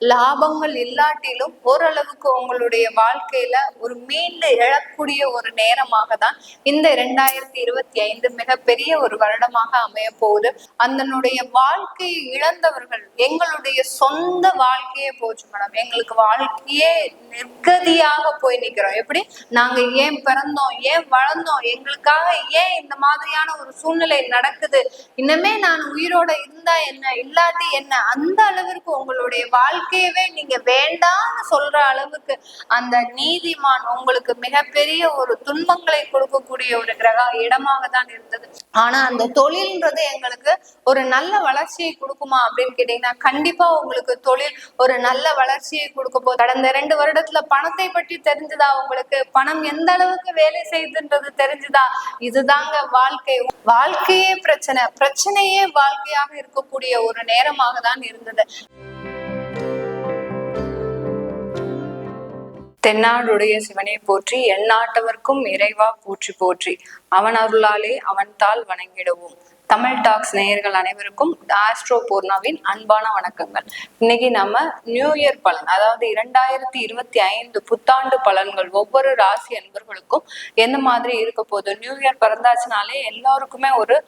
லாபங்கள் இல்லாட்டிலும் ஓரளவுக்கு உங்களுடைய வாழ்க்கையில ஒரு மீண்டு எழக்கூடிய ஒரு நேரமாக தான் இந்த இரண்டாயிரத்தி இருபத்தி ஐந்து மிகப்பெரிய ஒரு வருடமாக அமைய போகுது. அதனுடைய வாழ்க்கையை இழந்தவர்கள் எங்களுடைய சொந்த வாழ்க்கையே போச்சு மேடம். எங்களுக்கு வாழ்க்கையே நிர்கதியாக போய் நிக்கிறோம். எப்படி? நாங்க ஏன் பிறந்தோம்? ஏன் வளர்ந்தோம்? எங்களுக்காக ஏன் இந்த மாதிரியான ஒரு சூழ்நிலை நடக்குது? இன்னமே நான் உயிரோட இருந்தா என்ன? இல்லாட்டி என்ன? அந்த அளவிற்கு உங்களுடைய வாழ்க்கை வாழ்க்கையவே நீங்க வேண்டாம்னு சொல்ற அளவுக்கு அந்த நீதிமான் உங்களுக்கு மிகப்பெரிய ஒரு துன்பங்களை கொடுக்கக்கூடிய ஒரு கிரக இடமாக தான் இருந்தது. ஆனா அந்த தொழில்ன்றது எங்களுக்கு ஒரு நல்ல வளர்ச்சியை கொடுக்குமா அப்படின்னு கேட்டீங்கன்னா கண்டிப்பா உங்களுக்கு தொழில் ஒரு நல்ல வளர்ச்சியை கொடுக்க போகுது. கடந்த ரெண்டு வருடத்துல பணத்தை பற்றி தெரிஞ்சுதா உங்களுக்கு? பணம் எந்த அளவுக்கு வேலை செய்யுதுன்றது தெரிஞ்சுதா? இதுதாங்க வாழ்க்கை. வாழ்க்கையே பிரச்சனை. பிரச்சனையே வாழ்க்கையாக இருக்கக்கூடிய ஒரு நேரமாக தான் இருந்தது. தென்னாடுடைய சிவனை போற்றி எந்நாட்டவர்க்கும் இறைவா போற்றி போற்றி. அவன் அருளாலே அவன் தாள் வணங்கிடுவோம். தமிழ் டாக்ஸ் நேயர்கள் அனைவருக்கும் ஆஸ்ட்ரோ பூர்ணாவின் அன்பான வணக்கங்கள். இன்னைக்கு நம்ம நியூ இயர் பலன் அதாவது இரண்டாயிரத்தி இருபத்தி ஐந்து புத்தாண்டு பலன்கள் ஒவ்வொரு ராசி அன்பர்களுக்கும் எந்த மாதிரி இருக்க போகுது? நியூ இயர் பிறந்தாச்சுனாலே எல்லாருக்குமே ஒரு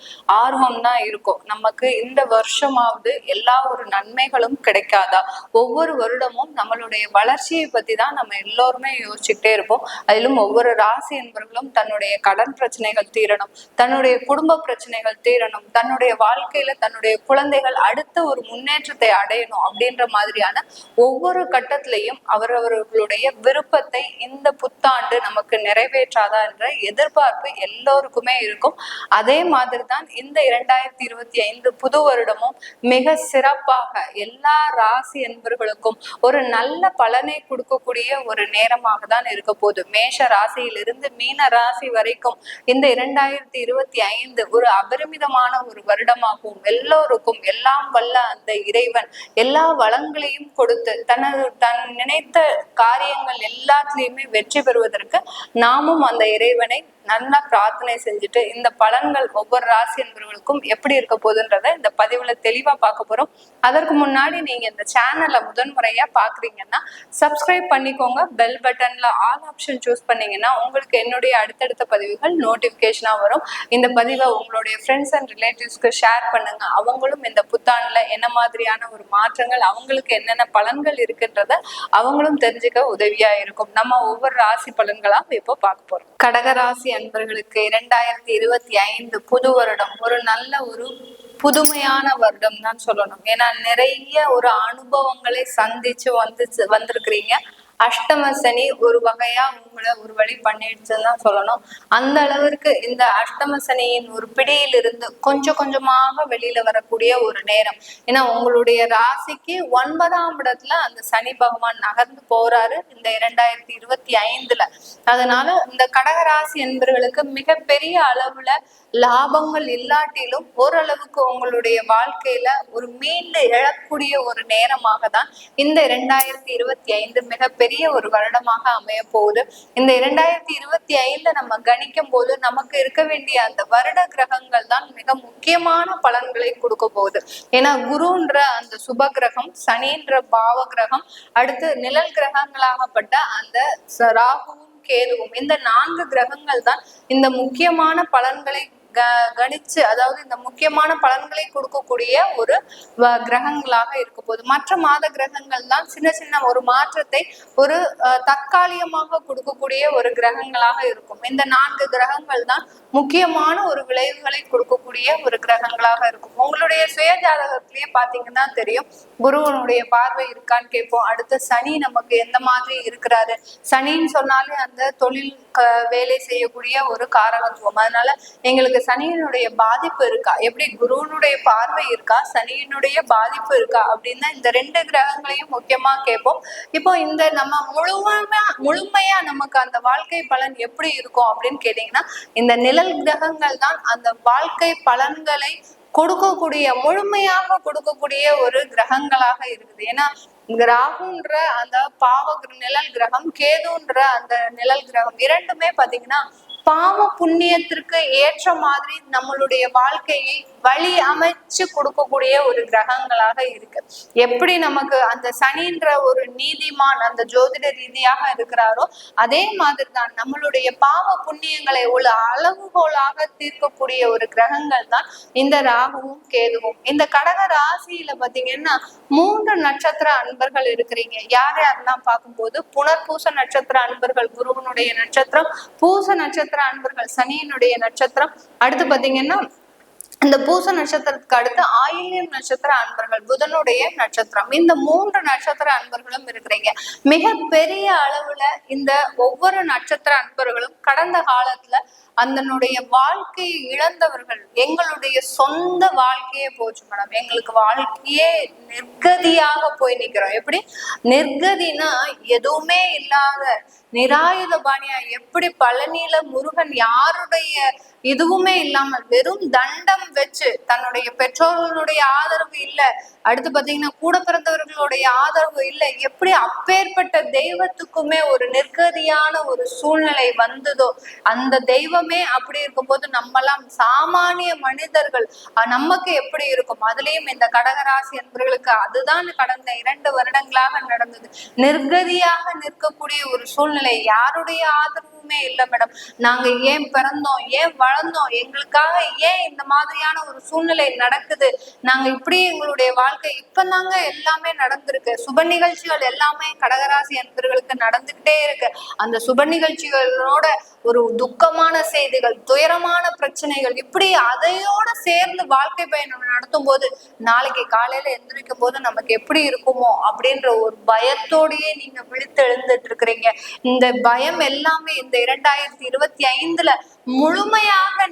ஆர்வம் தான் இருக்கும். நமக்கு இந்த வருஷமாவது எல்லா ஒரு நன்மைகளும் கிடைக்காதா? ஒவ்வொரு வருடமும் நம்மளுடைய வளர்ச்சியை பத்தி தான் நம்ம எல்லோருமே யோசிச்சுக்கிட்டே இருப்போம். அதிலும் ஒவ்வொரு ராசி என்பவர்களும் தன்னுடைய கடன் பிரச்சனைகள் தீரணும் தன்னுடைய குடும்ப பிரச்சனைகள் தீரணும் தன்னுடைய வாழ்க்கையில தன்னுடைய குழந்தைகள் அடுத்த ஒரு முன்னேற்றத்தை அடையணும் அப்படின்ற மாதிரியான ஒவ்வொரு கட்டத்திலையும் அவரவர்களுடைய விருப்பத்தை இந்த புத்தாண்டு நமக்கு நிறைவேற்றாதா என்ற எதிர்பார்ப்பு எல்லோருக்குமே இருக்கும். அதே மாதிரி தான் இந்த இரண்டாயிரத்தி இருபத்தி ஐந்து புது வருடமும் மிக சிறப்பாக எல்லா ராசி என்பவர்களுக்கும் ஒரு நல்ல பலனை கொடுக்கக்கூடிய ஒரு நேரமாக தான் இருக்க போகுது. மேஷ ராசியிலிருந்து மீன ராசி வரைக்கும் இந்த இரண்டாயிரத்தி இருபத்தி ஐந்து ஒரு அபரிமிதமான ஒரு வருடமாகவும் எல்லோருக்கும் எல்லாம் வல்ல அந்த இறைவன் எல்லா வளங்களையும் கொடுத்து தனது தன் நினைத்த காரியங்கள் எல்லாத்துலயுமே வெற்றி பெறுவதற்கு நாமும் அந்த இறைவனை நல்லா பிரார்த்தனை செஞ்சுட்டு இந்த பலன்கள் ஒவ்வொரு ராசி என்பவர்களுக்கும் எப்படி இருக்க போகுதுன்றத இந்த பதிவுல தெளிவா பார்க்க போறோம். அதற்கு முன்னாடி நீங்க இந்த சேனலை முதன்முறையா பாக்குறீங்கன்னா சப்ஸ்கிரைப் பண்ணிக்கோங்க. பெல் பட்டன்ல ஆல் ஆப்ஷன் சூஸ் பண்ணீங்கன்னா உங்களுக்கு என்னுடைய அடுத்தடுத்த பதிவுகள் நோட்டிபிகேஷனா வரும். இந்த பதிவை உங்களுடைய ஃப்ரெண்ட்ஸ் அண்ட் ரிலேட்டிவ்ஸ்க்கு ஷேர் பண்ணுங்க. அவங்களும் இந்த புத்தாண்டுல என்ன மாதிரியான ஒரு மாற்றங்கள் அவங்களுக்கு என்னென்ன பலன்கள் இருக்குன்றத அவங்களும் தெரிஞ்சுக்க உதவியா இருக்கும். நம்ம ஒவ்வொரு ராசி பலன்களா இப்போ பார்க்க போறோம். கடகராசி அன்பர்களுக்கு இரண்டாயிரத்தி இருபத்தி ஐந்து புது வருடம். ஒரு நல்ல ஒரு புதுமையான வருடம் தான் சொல்லணும். ஏன்னா நிறைய ஒரு அனுபவங்களை சந்திச்சு வந்து வந்திருக்கிறீங்க. அஷ்டம சனி ஒரு வகையா உங்களை ஒரு வழி பண்ணிடுச்சுன்னு தான் சொல்லணும். அந்த அளவிற்கு இந்த அஷ்டம சனியின் ஒரு பிடியிலிருந்து கொஞ்சம் கொஞ்சமாக வெளியில வரக்கூடிய ஒரு நேரம். ஏன்னா உங்களுடைய ராசிக்கு ஒன்பதாம் இடத்துல அந்த சனி பகவான் நகர்ந்து போறாரு இந்த இரண்டாயிரத்தி இருபத்தி ஐந்துல. அதனால இந்த கடகராசி என்பவர்களுக்கு மிகப்பெரிய அளவுல லாபங்கள் இல்லாட்டிலும் ஓரளவுக்கு உங்களுடைய வாழ்க்கையில ஒரு மீண்டு எழக்கூடிய ஒரு நேரமாக தான் இந்த இரண்டாயிரத்தி இருபத்தி ஐந்து மிகப்பெரிய ஒரு வருடமாக அமைய போகுது. இந்த இரண்டாயிரத்தி இருபத்தி ஐந்துல நம்ம கணிக்கும் போது நமக்கு இருக்க வேண்டிய அந்த வருட கிரகங்கள் தான் மிக முக்கியமான பலன்களை கொடுக்க போகுது. ஏன்னா குருன்ற அந்த சுப கிரகம் சனின்ற பாவ கிரகம் அடுத்து நிழல் கிரகங்களாகப்பட்ட அந்த ராகுவும் கேதுவும் இந்த நான்கு கிரகங்கள் தான் இந்த முக்கியமான பலன்களை க கணிச்சு அதாவது இந்த முக்கியமான பலன்களை கொடுக்கக்கூடிய ஒரு கிரகங்களாக இருக்க போகுது. மற்ற மாத கிரகங்கள் தான் சின்ன சின்ன ஒரு மாற்றத்தை ஒரு அஹ், தற்காலிகமாக கொடுக்கக்கூடிய ஒரு கிரகங்களாக இருக்கும். இந்த நான்கு கிரகங்கள் தான் முக்கியமான ஒரு விளைவுகளை கொடுக்கக்கூடிய ஒரு கிரகங்களாக இருக்கும். உங்களுடைய சுய ஜாதகத்திலேயே பாத்தீங்கன்னா தெரியும் குருவனுடைய பார்வை இருக்கான்னு கேட்போம். அடுத்து சனி நமக்கு எந்த மாதிரி இருக்கிறாரு? சனின்னு சொன்னாலே அந்த தொழில் வேலை செய்யக்கூடிய ஒரு காரகத்துவம். அதனால எங்களுக்கு சனியினுடைய பாதிப்பு இருக்கா? எப்படி குருவனுடைய பார்வை இருக்கா? சனியினுடைய பாதிப்பு இருக்கா? அப்படின்னா இந்த ரெண்டு கிரகங்களையும் முக்கியமா கேட்போம். இப்போ இந்த நம்ம முழுமையா முழுமையா நமக்கு அந்த வாழ்க்கை பலன் எப்படி இருக்கும் அப்படின்னு கேட்டீங்கன்னா இந்த நிழல் கிரகங்கள் தான் அந்த வாழ்க்கை பலன்களை கொடுக்கக்கூடிய முழுமையாக கொடுக்கக்கூடிய ஒரு கிரகங்களாக இருக்குது. ஏன்னா ராகுன்ற அந்த பாவ நிழல் கிரகம் கேதுன்ற அந்த நிழல் கிரகம் இரண்டுமே பாத்தீங்கன்னா பாவ புண்ணியத்திற்கு ஏற்ற மாதிரி நம்மளுடைய வாழ்க்கையை வழி அமைச்சு கொடுக்கக்கூடிய ஒரு கிரகங்களாக இருக்கு. எப்படி நமக்கு அந்த சனின்ற ஒரு நீதிமான் அந்த ஜோதிட ரீதியாக இருக்கிறாரோ அதே மாதிரி தான் நம்மளுடைய பாவ புண்ணியங்களை ஒரு அளவுகோலாக தீர்க்கக்கூடிய ஒரு கிரகங்கள் தான் இந்த ராகுவும் கேதுவும். இந்த கடக ராசியில பாத்தீங்கன்னா மூன்று நட்சத்திர அன்பர்கள் இருக்கிறீங்க. யார் யாரெல்லாம் பார்க்கும்போது புனர்பூச நட்சத்திர அன்பர்கள் குருவனுடைய நட்சத்திரம் பூச நட்சத்திர அன்பர்கள் சனியினுடைய நட்சத்திரம். அடுத்து பாத்தீங்கன்னா இந்த பூச நட்சத்திரத்துக்கு அடுத்து ஆயில்யம் நட்சத்திர அன்பர்கள் புதனுடைய நட்சத்திரம். இந்த மூன்று நட்சத்திர அன்பர்களும் இருக்கிறீங்க. மிக பெரிய அளவுல இந்த ஒவ்வொரு நட்சத்திர அன்பர்களும் கடந்த காலத்துல அதனுடைய வாழ்க்கையை இழந்தவர்கள் எங்களுடைய சொந்த வாழ்க்கையே போச்சு மேடம். எங்களுக்கு வாழ்க்கையே நிர்கதியாக போய் நிக்கிறோம். எப்படி? நிர்கதினா எதுவுமே இல்லாத நிராயுத பாணியா எப்படி பழனியில முருகன் யாருடைய இதுவுமே இல்லாமல் வெறும் தண்டம் வச்சு தன்னுடைய பெற்றோர்களுடைய ஆதரவு இல்ல அடுத்து பாத்தீங்கன்னா கூட பிறந்தவர்களுடைய ஆதரவு இல்ல எப்படி அப்பேற்பட்ட தெய்வத்துக்குமே ஒரு நிர்கதியான ஒரு சூழ்நிலை வந்ததோ அந்த தெய்வமே அப்படி இருக்கும்போது நம்மலாம் சாமானிய மனிதர்கள் நமக்கு எப்படி இருக்கும்? அதுலயும் இந்த கடகராசி என்பவர்களுக்கு அதுதான் கடந்த இரண்டு வருடங்களாக நடந்தது. நிர்கதியாக நிற்கக்கூடிய ஒரு சூழ்நிலை யாருடைய ஆதரவுமே இல்லை மேடம் நாங்க ஏன் பிறந்தோம் ஏன் வளர்ந்தோம் எங்களுக்காக ஏன் இந்த மாதிரியான ஒரு சூழ்நிலை நடக்குது? நாங்க இப்படி எங்களுடைய வாழ்க்கை இப்பதாங்க எல்லாமே நடந்திருக்கு. சுப நிகழ்ச்சிகள் எல்லாமே கடகராசி அன்பர்களுக்கு நடந்துகிட்டே இருக்கு. அந்த சுப நிகழ்ச்சிகளோட ஒரு துக்கமான செய்திகள் துயரமான பிரச்சனைகள் இப்படி அதையோட சேர்ந்து வாழ்க்கை பயணம் நடத்தும் போது நாளைக்கு காலையில எந்திரிக்கும் போது நமக்கு எப்படி இருக்குமோ அப்படின்ற ஒரு பயத்தோடயே நீங்க விழித்து எழுந்துட்டு இருக்கிறீங்க. இந்த பயம் எல்லாமே இந்த இரண்டாயிரத்தி இருபத்தி ஐந்துல முழுமையாக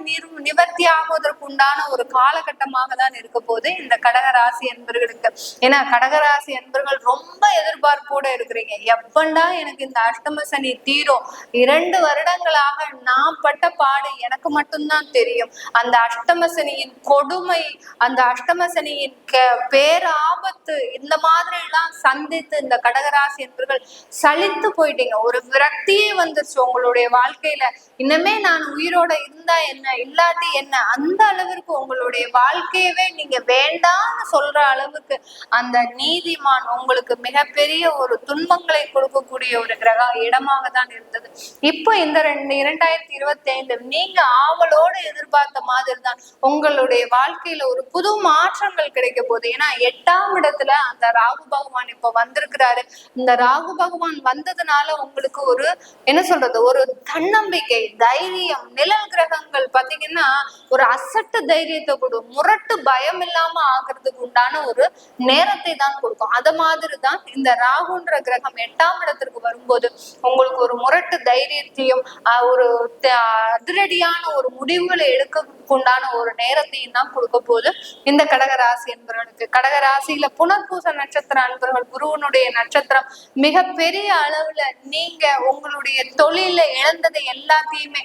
நிவர்த்தி ஆகுவதற்கு உண்டான ஒரு காலகட்டமாக தான் இருக்க போது இந்த கடகராசி என்பர்களுக்கு. ஏன்னா கடகராசி என்பர்கள் ரொம்ப எதிர்பார்ப்போட இருக்கிறீங்க. எப்பண்டா எனக்கு இந்த அஷ்டம சனி தீரும்? இரண்டு வருடங்களாக நான் பட்ட பாடு எனக்கு மட்டும்தான் தெரியும். அந்த அஷ்டம சனியின் கொடுமை அந்த அஷ்டம சனியின் பேராபத்து இந்த மாதிரி எல்லாம் சந்தித்து இந்த கடகராசி என்பர்கள் சலித்து போயிட்டீங்க. ஒரு விரக்தியே வந்துருச்சு உங்களுடைய வாழ்க்கையில. இன்னமே நான் உயிரோட இருந்தா என்ன இல்லாட்டி என்ன? அந்த அளவிற்கு உங்களுடைய வாழ்க்கையவே நீங்க வேண்டாம்னு சொல்ற அளவுக்கு அந்த நீதிமான் உங்களுக்கு மிகப்பெரிய ஒரு துன்பங்களை கொடுக்கக்கூடிய ஒரு கிரக இடமாக தான் இருந்தது. இப்போ இந்த ரெண்டு இரண்டாயிரத்தி இருபத்தி ஐந்து நீங்க ஆவலோடு எதிர்பார்த்த மாதிரி தான் உங்களுடைய வாழ்க்கையில ஒரு புது மாற்றங்கள் கிடைக்க போகுது. ஏன்னா எட்டாம் இடத்துல அந்த ராகு பகவான் இப்ப வந்திருக்கிறாரு. இந்த ராகு பகவான் வந்ததுனால உங்களுக்கு ஒரு என்ன சொல்றது ஒரு தன்னம்பிக்கை தைரியம் நிழல் கிரகங்கள் பாத்தீங்கன்னா ஒரு அசட்டு தைரியத்தை கொடுக்கும் முரட்டு பயம் இல்லாம ஆகிறதுக்கு உண்டான ஒரு நேரத்தை தான் கொடுக்கும். அத மாதிரிதான் இந்த ராகுன்ற கிரகம் எட்டாம் இடத்திற்கு வரும்போது உங்களுக்கு ஒரு முரட்டு தைரியத்தையும் ஒரு அதிரடியான ஒரு முடிவுகளை எடுக்கக்குண்டான ஒரு நேரத்தையும் தான் கொடுக்க போது இந்த கடகராசி என்பவர்களுக்கு. கடகராசியில புனர்பூச நட்சத்திர அன்பர்கள் குருவனுடைய நட்சத்திரம் மிக பெரிய அளவுல நீங்க உங்களுடைய தொழில இழந்ததை எல்லாத்தையுமே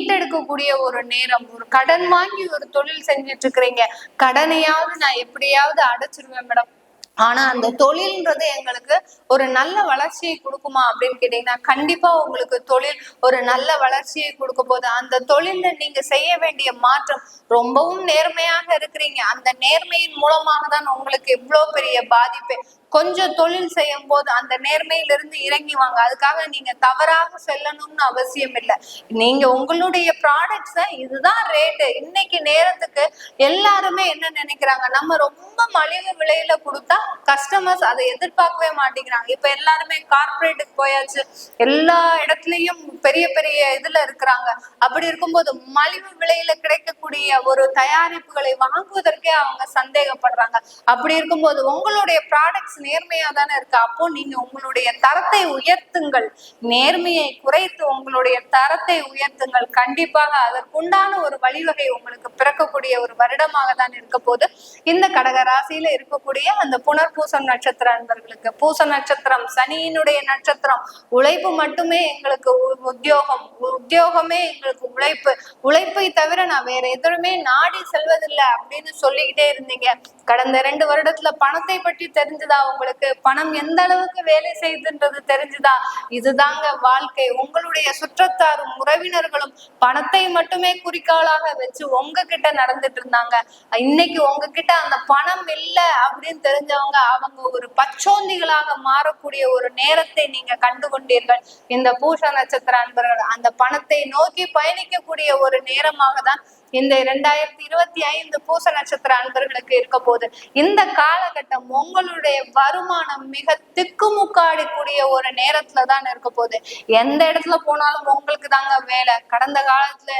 மீட்டெடுக்கக்கூடிய ஒரு நேரம் ஒரு கடன் வாங்கி ஒரு தொழில் செஞ்சுட்டு இருக்கிறீங்க கடனையாவது நான் எப்படியாவது அடைச்சிருவேன் மேடம் ஆனா அந்த தொழில்ன்றது எங்களுக்கு ஒரு நல்ல வளர்ச்சியை கொடுக்குமா அப்படின்னு கேட்டீங்கன்னா கண்டிப்பா உங்களுக்கு தொழில் ஒரு நல்ல வளர்ச்சியை கொடுக்க போது அந்த தொழில நீங்க செய்ய வேண்டிய மாற்றம் ரொம்பவும் நேர்மையாக இருக்கிறீங்க. அந்த நேர்மையின் மூலமாக தான் உங்களுக்கு இவ்வளவு பெரிய பாதிப்பு கொஞ்சம் தொழில் செய்யும் போது அந்த நேர்மையிலிருந்து இறங்கி வாங்க. அதுக்காக நீங்க தவறாக செல்லணும்னு அவசியம் இல்லை. நீங்க உங்களுடைய ப்ராடக்ட்ஸ இதுதான் ரேட்டு இன்னைக்கு நேரத்துக்கு எல்லாருமே என்ன நினைக்கிறாங்க? நம்ம ரொம்ப மலிவு விலையில கொடுத்தா கஸ்டமர்ஸ் அதை எதிர்பார்க்கவே மாட்டேங்கிறாங்க. இப்ப எல்லாருமே கார்ப்பரேட்டுக்கு போயாச்சு. எல்லா இடத்துலயும் பெரிய பெரிய இதுல இருக்கிறாங்க. அப்படி இருக்கும்போது மலிவு விலையில கிடைக்கக்கூடிய ஒரு தயாரிப்புகளை வாங்குவதற்கே அவங்க சந்தேகப்படுறாங்க. அப்படி இருக்கும்போது உங்களுடைய ப்ராடக்ட்ஸ் நேர்மையா தானே இருக்கு. அப்போ நீங்க உங்களுடைய தரத்தை உயர்த்துங்கள். நேர்மையை குறைத்து உங்களுடைய தரத்தை உயர்த்துங்கள். கண்டிப்பாக அதற்குண்டான ஒரு வழிவகை உங்களுக்கு பிறக்கக்கூடிய ஒரு வருடமாக தான் இருக்க போது இந்த கடக ராசியில இருக்கக்கூடிய அந்த புனர்பூசம் நட்சத்திர அன்பர்களுக்கு பூச நட்சத்திரம் சனியினுடைய நட்சத்திரம் உழைப்பு மட்டுமே எங்களுக்கு உத்தியோகம் உத்தியோகமே எங்களுக்கு உழைப்பு. உழைப்பை தவிர நான் வேற எதுவுமே நாடி செல்வதில்லை அப்படின்னு சொல்லிக்கிட்டே இருந்தீங்க. கடந்த ரெண்டு வருடத்துல பணத்தை பற்றி தெரிஞ்சதா உங்களுக்கு பணம் எந்த அளவுக்கு வேலை செய்யுதுன்றது தெரிஞ்சுதா? இதுதாங்க வாழ்க்கை. உங்களுடைய சுற்றத்தாரும் உறவினர்களும் பணத்தை மட்டுமே குறிக்கோளாக வச்சு உங்ககிட்ட நடந்துட்டு இருந்தாங்க. இன்னைக்கு உங்ககிட்ட அந்த பணம் இல்லை அப்படின்னு தெரிஞ்சவங்க அவங்க ஒரு பச்சோந்திகளாக மாறக்கூடிய ஒரு நேரத்தை நீங்க கண்டு கொண்டீர்கள் இந்த பூஷ நட்சத்திர அன்பர்கள் அந்த பணத்தை நோக்கி பயணிக்கக்கூடிய ஒரு நேரமாக தான் இந்த இரண்டாயிரத்தி இருபத்தி ஐந்து பூச நட்சத்திர அன்பர்களுக்கு இருக்க போகுது இந்த காலகட்டம் உங்களுடைய வருமானம் மிக திக்குமுக்காடிக்கூடிய ஒரு நேரத்துல தான் இருக்க போகுது எந்த இடத்துல போனாலும் உங்களுக்கு தாங்க வேலை. கடந்த காலத்துல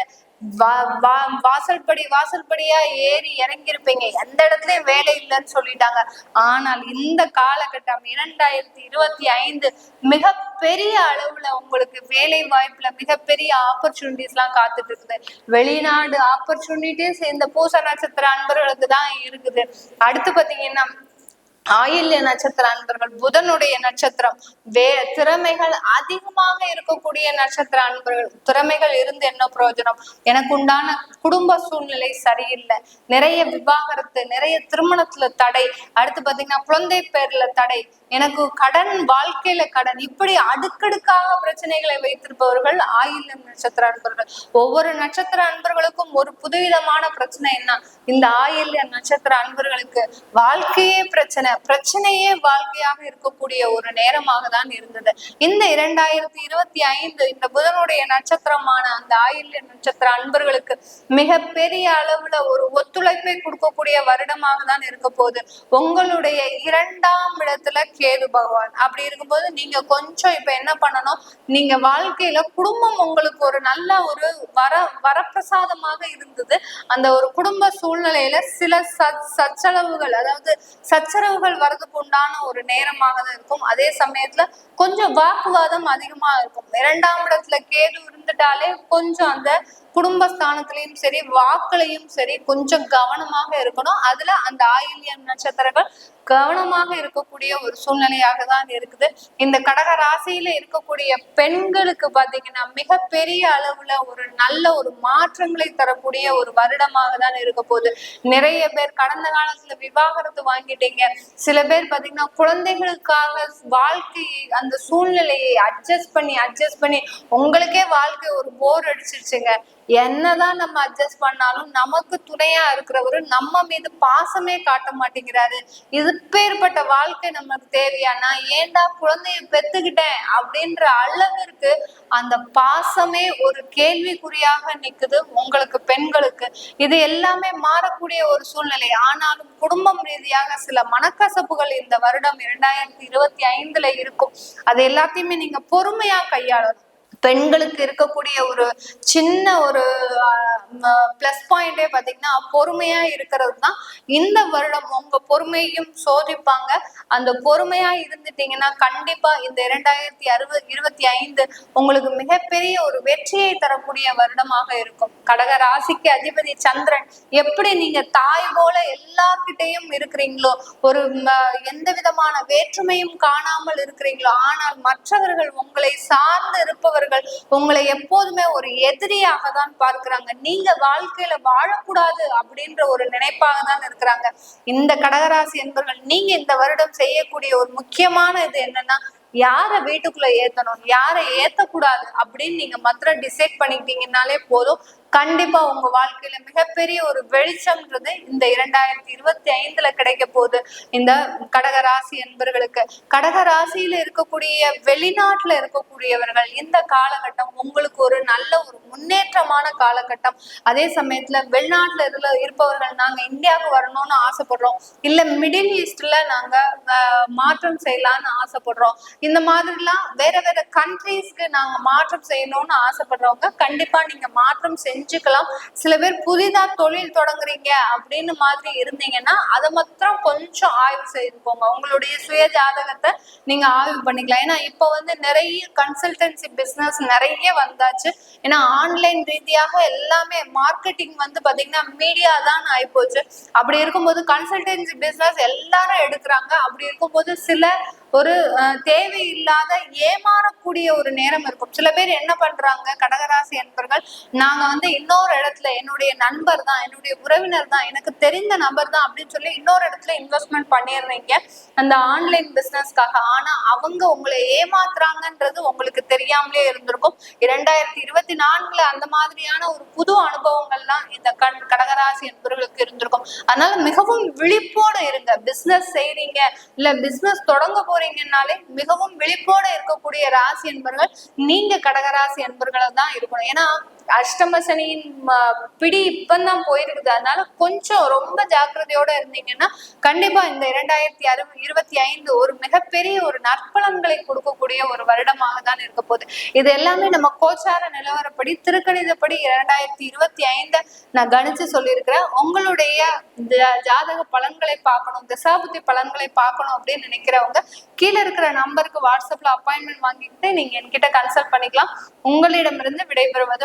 வாசல்படி வாசல்படியா ஏறி இறங்கி இருப்பீங்க எந்த இடத்துலயும் வேலை இல்லைன்னு சொல்லிட்டாங்க. ஆனால் இந்த காலகட்டம் இரண்டாயிரத்தி இருபத்தி ஐந்து மிக பெரிய அளவுல உங்களுக்கு வேலை வாய்ப்புல மிகப்பெரிய ஆப்பர்ச்சுனிட்டிஸ் எல்லாம் காத்துட்டு இருக்குது வெளிநாடு ஆப்பர்ச்சுனிட்டிஸ் இந்த பூச நட்சத்திர அன்பர்களுக்கு தான் இருக்குது. அடுத்து பாத்தீங்கன்னா ஆயில்ய நட்சத்திர அன்பர்கள் புதனுடைய நட்சத்திரம். வே திறமைகள் அதிகமாக இருக்கக்கூடிய நட்சத்திர அன்பர்கள். திறமைகள் இருந்து என்ன பிரயோஜனம்? எனக்கு உண்டான குடும்ப சூழ்நிலை சரியில்லை. நிறைய விவாகரத்து நிறைய திருமணத்துல தடை. அடுத்து பாத்தீங்கன்னா குழந்தை பேர்ல தடை. எனக்கு கடன் வாழ்க்கையில கடன். இப்படி அடுக்கடுக்காக பிரச்சனைகளை வைத்திருப்பவர்கள் ஆயில்ய நட்சத்திர அன்பர்கள். ஒவ்வொரு நட்சத்திர அன்பர்களுக்கும் ஒரு புதுவிதமான பிரச்சனை என்ன? இந்த ஆயில்ய நட்சத்திர அன்பர்களுக்கு வாழ்க்கையே பிரச்சனை. பிரச்சனையே வாழ்க்கையாக இருக்கக்கூடிய ஒரு நேரமாக தான் இருந்தது. இந்த இரண்டாயிரத்தி இருபத்தி ஐந்து இந்த புதனுடைய நட்சத்திரமான அந்த ஆயில்ய நட்சத்திர அன்பர்களுக்கு மிகப்பெரிய அளவுல ஒரு ஒத்துழைப்பை கொடுக்கக்கூடிய வருடமாக தான் இருக்க போகுது. உங்களுடைய இரண்டாம் இடத்துல கேது பகவான். அப்படி இருக்கும்போது நீங்க கொஞ்சம் இப்ப என்ன பண்ணணும்? நீங்க வாழ்க்கையில குடும்பம் உங்களுக்கு ஒரு நல்ல ஒரு வர வரப்பிரசாதமாக இருந்தது. அந்த ஒரு குடும்ப சூழ்நிலையில சில சச் சச்சரவுகள் அதாவது முடிவுகள் வர்றதுக்கு உண்டான ஒரு நேரமாக தான் இருக்கும். அதே சமயத்துல கொஞ்சம் வாக்குவாதம் அதிகமா இருக்கும். இரண்டாம் இடத்துல கேது இருந்துட்டாலே கொஞ்சம் அந்த குடும்பஸ்தானத்திலையும் சரி வாக்குலையும் சரி கொஞ்சம் கவனமாக இருக்கணும். அதுல அந்த ஆயில்யம் நட்சத்திரங்கள் கவனமாக இருக்கக்கூடிய ஒரு சூழ்நிலையாக தான் இருக்குது. இந்த கடக ராசியில இருக்கக்கூடிய பெண்களுக்கு பாத்தீங்கன்னா மிகப்பெரிய அளவுல ஒரு நல்ல ஒரு மாற்றங்களை தரக்கூடிய ஒரு வருடமாக தான் இருக்க போகுது. நிறைய பேர் கடந்த காலத்துல விவாகரத்து வாங்கிட்டீங்க. சில பேர் பாத்தீங்கன்னா குழந்தைகளுக்காக வாழ்க்கை அந்த சூழ்நிலையை அட்ஜஸ்ட் பண்ணி அட்ஜஸ்ட் பண்ணி உங்களுக்கே வாழ்க்கை ஒரு போர் அடிச்சிருச்சுங்க. என்னதான் நம்ம அட்ஜஸ்ட் பண்ணாலும் நமக்கு துணையா இருக்கிறவரு நம்ம மீது பாசமே காட்ட மாட்டேங்கிறாரு. இது பேர்பட்ட வாழ்க்கை நமக்கு தேவையானா ஏன்டா குழந்தைய பெத்துக்கிட்டேன்? அப்படின்ற அளவிற்கு அந்த பாசமே ஒரு கேள்விக்குறியாக நிக்குது உங்களுக்கு பெண்களுக்கு. இது எல்லாமே மாறக்கூடிய ஒரு சூழ்நிலை. ஆனாலும் குடும்பம் ரீதியாக சில மனக்கசப்புகள் இந்த வருடம் இரண்டாயிரத்தி இருபத்தி ஐந்துல இருக்கும். அது எல்லாத்தையுமே நீங்க பொறுமையா கையாளணும். பெண்களுக்கு இருக்கக்கூடிய ஒரு சின்ன ஒரு பிளஸ் பாயிண்டே பாத்தீங்கன்னா பொறுமையா இருக்கிறது தான் இந்த வருடம் உங்க பொறுமையும் சோதிப்பாங்க. அந்த பொறுமையா இருந்துட்டீங்கன்னா கண்டிப்பா இந்த இரண்டாயிரத்தி அறுபது இருபத்தி ஐந்து உங்களுக்கு மிகப்பெரிய ஒரு வெற்றியை தரக்கூடிய வருடமாக இருக்கும். கடக ராசிக்கு அதிபதி சந்திரன் எப்படி நீங்க தாய் போல எல்லார்கிட்டையும் இருக்கிறீங்களோ ஒரு எந்த விதமான வேற்றுமையும் காணாமல் இருக்கிறீங்களோ ஆனால் மற்றவர்கள் உங்களை சார்ந்து இருப்பவர்கள் உங்களை எப்போதுமே ஒரு எதிரியாக தான் பார்க்கிறாங்க. நீங்க வாழ்க்கையில வாழக்கூடாது அப்படின்ற ஒரு நினைப்பாக தான் இருக்கிறாங்க. இந்த கடகராசி என்பவர்கள் நீங்க இந்த வருடம் செய்யக்கூடிய ஒரு முக்கியமான இது என்னன்னா யார வீட்டுக்குள்ள ஏத்தணும் யாரை ஏத்தக்கூடாது அப்படின்னு நீங்க மாத்திரம் டிசைட் பண்ணிக்கிட்டீங்கன்னாலே போதும். கண்டிப்பா உங்க வாழ்க்கையில மிகப்பெரிய ஒரு வெளிச்சம்ன்றது இந்த இரண்டாயிரத்தி இருபத்தி ஐந்துல கிடைக்க போகுது. இந்த கடகராசி என்பர்களுக்கு. கடகராசியில இருக்கக்கூடிய வெளிநாட்டுல இருக்கக்கூடியவர்கள் இந்த காலகட்டம் உங்களுக்கு ஒரு நல்ல ஒரு முன்னேற்றமான காலகட்டம். அதே சமயத்துல வெளிநாட்டுல இருல இருப்பவர்கள் நாங்க இந்தியாவுக்கு வரணும்னு ஆசைப்படுறோம். இல்ல மிடில் ஈஸ்ட்ல நாங்க மாற்றம் செய்யலாம்னு ஆசைப்படுறோம். இந்த மாதிரிலாம் வேற வேற கண்ட்ரீஸ்க்கு நாங்க மாற்றம் செய்யணும்னு ஆசைப்படுறவங்க கண்டிப்பா நீங்க மாற்றம் செஞ்சுக்கலாம் சில பேர் புதிதா தொழில் தொடங்குறீங்க அப்படின்னு மாதிரி இருந்தீங்கன்னா அதை மாத்திரம் கொஞ்சம் ஆய்வு செய்துக்கோங்க. உங்களுடைய சுய ஜாதகத்தை நீங்க ஆய்வு பண்ணிக்கலாம். ஏன்னா இப்போ வந்து நிறைய கன்சல்டன்சி பிசினஸ் நிறைய வந்தாச்சு. ஏன்னா ஆன்லைன் ரீதியாக எல்லாமே மார்க்கெட்டிங் வந்து பாத்தீங்கன்னா மீடியா தான் ஆயிப்போச்சு. அப்படி இருக்கும்போது கன்சல்டன்சி பிசினஸ் எல்லாரும் எடுக்கிறாங்க. அப்படி இருக்கும்போது சில ஒரு தேவையில்லாத ஏமாறக்கூடிய ஒரு நேரம் இருக்கும். சில பேர் என்ன பண்றாங்க? கடகராசி என்பர்கள் நாங்க வந்து இன்னொரு இடத்துல என்னுடைய நண்பர் தான் என்னுடைய உறவினர் தான் எனக்கு தெரிந்த நபர் தான் அப்படின்னு சொல்லி இன்னொரு இடத்துல இன்வெஸ்ட்மெண்ட் பண்ணிடுறீங்க. அந்த ஆன்லைன் பிசினஸ்க்காக ஆனா அவங்க உங்களை ஏமாத்துறாங்கன்றது உங்களுக்கு தெரியாமலே இருந்திருக்கும். இரண்டாயிரத்தி இருபத்தி நான்குல அந்த மாதிரியான ஒரு புது அனுபவங்கள்லாம் இந்த கண் கடகராசி என்பவர்களுக்கு இருந்திருக்கும். அதனால மிகவும் விழிப்போடு இருங்க. பிசினஸ் செய்றீங்க. இல்ல பிசினஸ் தொடங்க போறீங்கன்னாலே மிகவும் விழிப்போட இருக்கக்கூடிய ராசி என்பர்கள் நீங்க கடகராசி என்பர்களை தான் இருக்கணும். ஏன்னா அஷ்டம சனியின் பிடி இப்பந்தான் போயிருக்குது. அதனால கொஞ்சம் ரொம்ப ஜாக்கிரதையோட இருந்தீங்கன்னா கண்டிப்பா இந்த இரண்டாயிரத்தி அறு இருபத்தி ஐந்து ஒரு மிகப்பெரிய ஒரு நற்பலன்களை கொடுக்கக்கூடிய ஒரு வருடமாக தான் இருக்க போகுது. இது எல்லாமே நம்ம கோச்சார நிலவரப்படி திருக்கணிதப்படி இரண்டாயிரத்தி இருபத்தி ஐந்த நான் கணிச்சு சொல்லியிருக்கிறேன். உங்களுடைய ஜாதக பலன்களை பார்க்கணும் திசாபுத்தி பலன்களை பார்க்கணும் அப்படின்னு நினைக்கிறவங்க கீழே இருக்கிற நம்பருக்கு வாட்ஸ்அப்ல அப்பாயின்மெண்ட் வாங்கிக்கிட்டு நீங்க என்கிட்ட கன்சல்ட் பண்ணிக்கலாம். உங்களிடமிருந்து விடைபெறுவது